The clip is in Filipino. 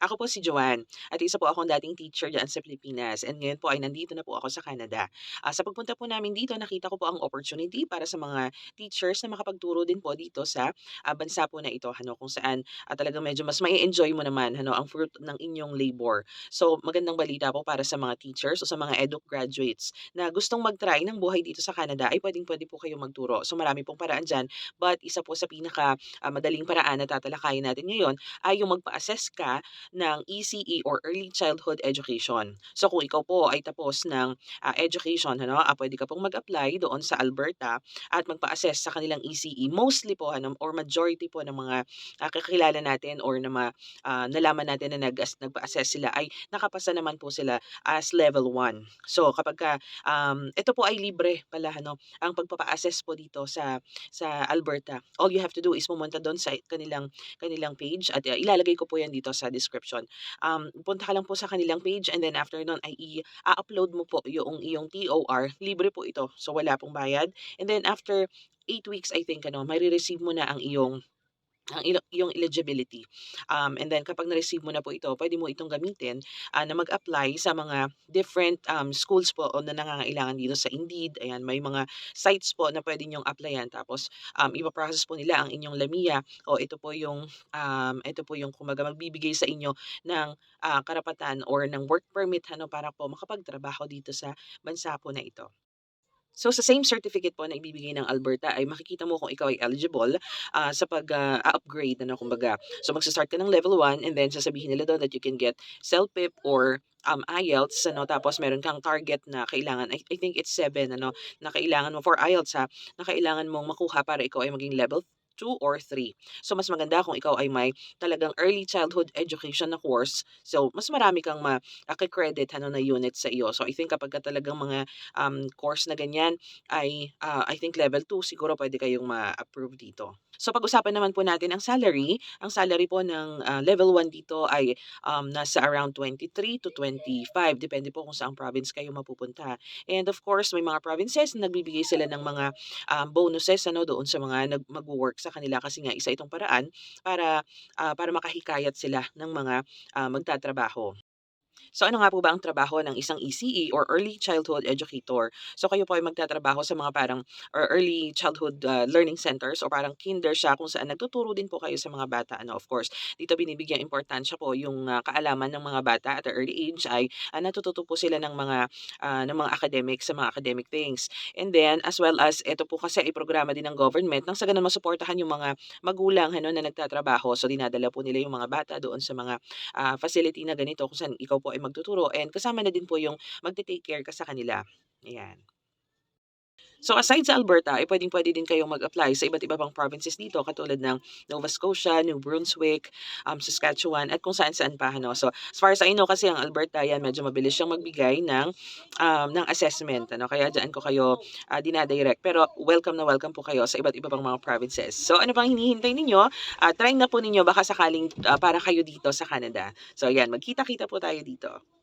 Ako po si Joanne at isa po akong dating teacher diyan sa Pilipinas and ngayon po ay nandito na po ako sa Canada. Ah, sa pagpunta po namin dito, nakita ko po ang opportunity para sa mga teachers na makapagturo din po dito sa ah, bansa po na ito, ano, kung saan ah, talagang medyo mas mai enjoy mo naman ano, ang fruit ng inyong labor. So, magandang balita po para sa mga teachers o sa mga eduk graduates na gustong mag-try ng buhay dito sa Canada ay pwedeng-pwede po kayong magturo. So, marami pong paraan dyan, but isa po sa pinaka ah, madaling paraan na tatalakayin natin ngayon ay yung magpa-assess ka ng ECE or Early Childhood Education. So kung ikaw po ay tapos ng ah, education, ano, ah, pwede ka pong mag-apply doon sa Alberta at magpa-assess sa kanilang ECE. Mostly po ano, or majority po ng mga ah, kakilala natin or na ma, ah, nalaman natin na nag nagpa-assess sila ay nakapasa naman po sila as level 1. So kapag ka, um, ito po ay libre pala ano, ang pagpapa-assess po dito sa sa Alberta. All you have to do is pumunta doon sa kanilang kanilang page at uh, ilalagay ko po yan dito sa description. Um, punta ka lang po sa kanilang page and then after nun ay i-upload mo po yung iyong TOR. Libre po ito. So wala pong bayad. And then after 8 weeks I think ano, may receive mo na ang iyong ang ilo yung eligibility. Um, and then kapag na-receive mo na po ito, pwede mo itong gamitin, ah, na mag-apply sa mga different, um, schools po na nangangailangan dito sa Indeed. Ayan, may mga sites po na puwede niyong applyan tapos, um, ipa-process po nila ang inyong LAMIA o ito po yung, um, ito po yung kumbaga magbibigay sa inyo ng, ah, karapatan or ng work permit ano, para po makapagtrabaho dito sa bansa po na ito. So sa same certificate po na ibibigay ng Alberta ay makikita mo kung ikaw ay eligible ah, sa pag ah, upgrade ano kumbaga. So magsa-start ka ng level 1 and then sasabihin nila doon that you can get CELPIP or um, IELTS ano tapos meron kang target na kailangan I, I think it's 7 ano na kailangan mo for IELTS ha na kailangan mong makuha para ikaw ay maging level 2 or 3. So mas maganda kung ikaw ay may talagang early childhood education na course. So mas marami kang ma-credit ano na unit sa iyo. So I think kapag ka talagang mga um, course na ganyan ay ah, I think level 2 siguro pwede kayong ma-approve dito. So pag-usapan naman po natin ang salary. Ang salary po ng ah, level 1 dito ay um, nasa around 23 to 25 depende po kung saang province kayo mapupunta. And of course, may mga provinces na nagbibigay sila ng mga um, bonuses ano doon sa mga nag magwo-work sa kanila kasi nga isa itong paraan para ah, para makahikayat sila ng mga ah, magtatrabaho. So ano nga po ba ang trabaho ng isang ECE or Early Childhood Educator? So kayo po ay magtatrabaho sa mga parang or Early Childhood ah, Learning Centers o parang kinder siya kung saan nagtuturo din po kayo sa mga bata. Ano, of course, dito binibigyan importansya po yung ah, kaalaman ng mga bata at a early age ay ah, natututo po sila ng mga ah, ng mga academics sa mga academic things. And then as well as ito po kasi ay programa din ng government nang sa ganun masuportahan yung mga magulang ano na nagtatrabaho. So dinadala po nila yung mga bata doon sa mga ah, facility na ganito kung saan ikaw po ay magtuturo and kasama na din po yung magte-take care ka sa kanila. Ayan. So aside sa Alberta, ay pwedeng-pwede din kayong mag-apply sa iba't iba pang provinces dito katulad ng Nova Scotia, New Brunswick, um, Saskatchewan at kung saan-saan pa ano. So as far as I know kasi ang Alberta yan medyo mabilis siyang magbigay ng um, ng assessment ano. Kaya diyan ko kayo uh, dinadirect. Pero welcome na welcome po kayo sa iba't iba pang mga provinces. So ano pang hinihintay ninyo? Uh, try na po ninyo baka sakaling uh, para kayo dito sa Canada. So ayan, magkita-kita po tayo dito.